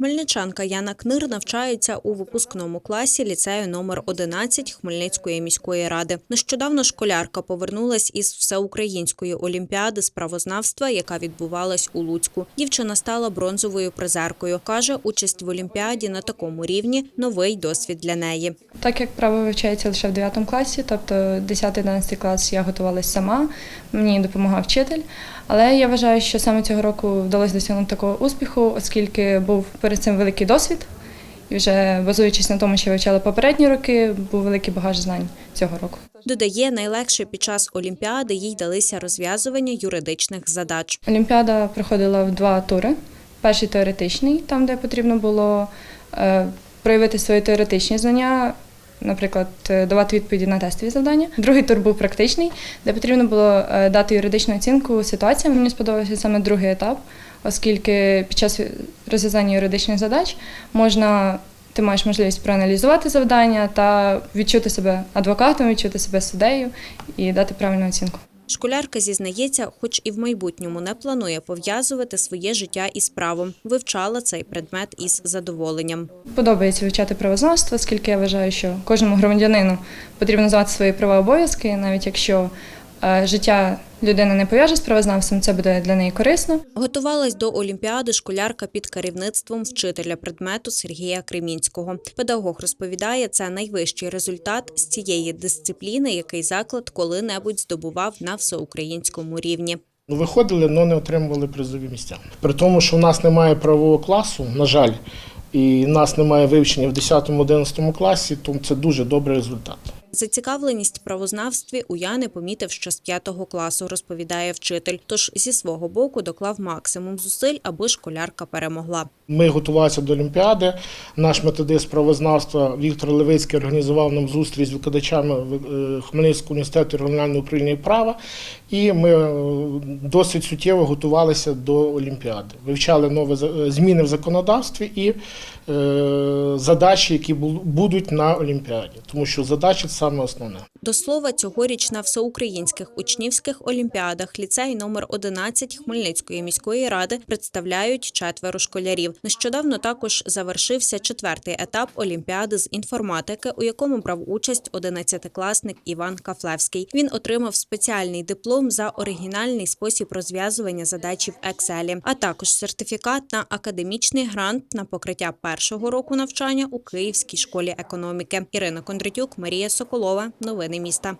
Хмельничанка Яна Книр навчається у випускному класі ліцею номер 11 Хмельницької міської ради. Нещодавно школярка повернулась із всеукраїнської олімпіади з правознавства, яка відбувалась у Луцьку. Дівчина стала бронзовою призеркою. каже, участь в олімпіаді на такому рівні новий досвід для неї. Так як право вивчається лише в 9 класі, тобто 10-11 клас я готувалася сама, мені допомагав вчитель. Але я вважаю, що саме цього року вдалося досягнути такого успіху, оскільки був перед цим великий досвід. І вже базуючись на тому, що я вивчала попередні роки, був великий багаж знань цього року. Додає, найлегше під час олімпіади їй далися розв'язування юридичних задач. Олімпіада проходила в два тури. Перший теоретичний, там, де потрібно було е, проявити свої теоретичні знання, наприклад, е, давати відповіді на тестові завдання. Другий тур був практичний, де потрібно було е, дати юридичну оцінку ситуації. Мені сподобався саме другий етап, оскільки під час розв'язання юридичних задач можна. Ти маєш можливість проаналізувати завдання та відчути себе адвокатом, відчути себе суддею і дати правильну оцінку. Школярка зізнається, хоч і в майбутньому не планує пов'язувати своє життя із правом. Вивчала цей предмет із задоволенням. Подобається вивчати правознавство, оскільки я вважаю, що кожному громадянину потрібно знати свої права обов'язки, навіть якщо життя людини не пов'яже з правознавцем, це буде для неї корисно. Готувалась до олімпіади школярка під керівництвом вчителя предмету Сергія Кремінського. Педагог розповідає, це найвищий результат з цієї дисципліни, який заклад коли-небудь здобував на всеукраїнському рівні. Ну, Виходили, але не отримували призові місця. При тому, що в нас немає правового класу, на жаль, і в нас немає вивчення в 10-11 класі, то це дуже добрий результат. Зацікавленість правознавстві у Яни помітив ще з п'ятого класу, розповідає вчитель. Тож зі свого боку доклав максимум зусиль, аби школярка перемогла. Ми готувалися до Олімпіади. Наш методист правознавства Віктор Левицький організував нам зустріч з викладачами е, Хмельницького університету регіонального управління права, і ми е, досить суттєво готувалися до Олімпіади. Вивчали нові зміни в законодавстві і е, задачі, які будуть на Олімпіаді, тому що задачі це саме основне. До слова, цьогоріч на всеукраїнських учнівських олімпіадах ліцей номер 11 Хмельницької міської ради представляють четверо школярів. Нещодавно також завершився четвертий етап олімпіади з інформатики, у якому брав участь 11-класник Іван Кафлевський. Він отримав спеціальний диплом за оригінальний спосіб розв'язування задачі в Excel, а також сертифікат на академічний грант на покриття першого року навчання у Київській школі економіки. Ірина Кондратюк, Марія Соколова. Новини міста.